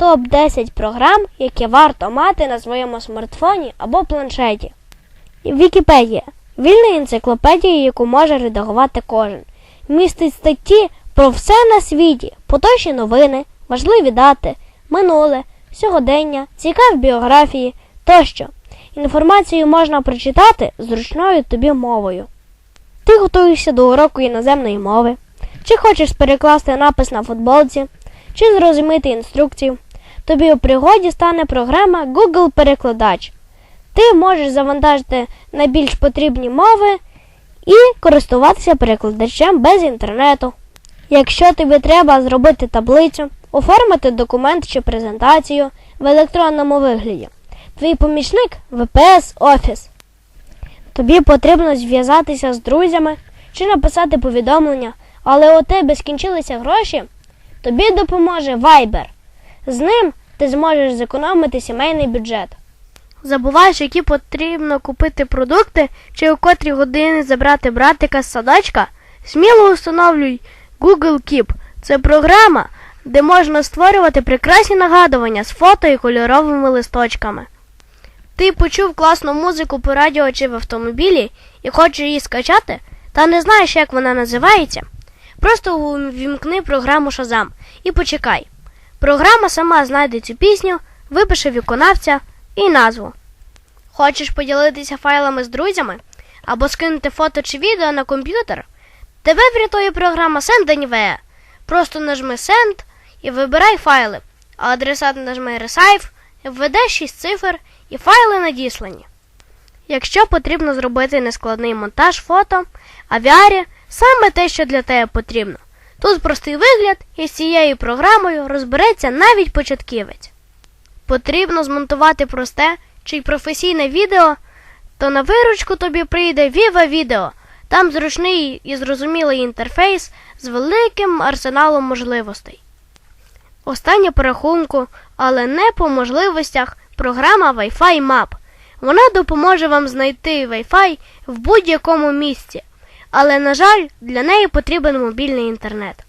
топ-10 програм, які варто мати на своєму смартфоні або планшеті. Вікіпедія вільна енциклопедія, яку може редагувати кожен. Містить статті про все на світі, поточні новини, важливі дати, минуле, сьогодення, цікаві біографії тощо. Інформацію можна прочитати зручною тобі мовою. Ти готуєшся до уроку іноземної мови, чи хочеш перекласти напис на футболці, чи зрозуміти інструкцію. Тобі у пригоді стане програма Google Перекладач. Ти можеш завантажити найбільш потрібні мови і користуватися перекладачем без інтернету. Якщо тобі треба зробити таблицю, оформити документ чи презентацію в електронному вигляді, твій помічник VPS Office. Тобі потрібно зв'язатися з друзями чи написати повідомлення, але у тебе скінчилися гроші, тобі допоможе Viber. З ним ти зможеш зекономити сімейний бюджет. Забуваєш, які потрібно купити продукти чи у котрі години забрати братика з садочка? Сміло установлюй Google Keep. Це програма, де можна створювати прекрасні нагадування з фото і кольоровими листочками. Ти почув класну музику по радіо чи в автомобілі і хочеш її скачати, та не знаєш, як вона називається. Просто вімкни програму Shazam і почекай. Програма сама знайде цю пісню, випише виконавця і назву. Хочеш поділитися файлами з друзями або скинути фото чи відео на комп'ютер? Тебе врятує програма Send Anywhere. Просто нажми Send і вибирай файли, а адресат нажми Receive, введе 6 цифр і файли надіслані. Якщо потрібно зробити нескладний монтаж фото, авіарі саме те, що для тебе потрібно. Тут простий вигляд і з цією програмою розбереться навіть початківець. Потрібно змонтувати просте чи професійне відео, то на виручку тобі прийде Viva Video. Там зручний і зрозумілий інтерфейс з великим арсеналом можливостей. Останнє по рахунку, але не по можливостях, програма Wi-Fi Map. Вона допоможе вам знайти Wi-Fi в будь-якому місці, але, на жаль, для неї потрібен мобільний інтернет.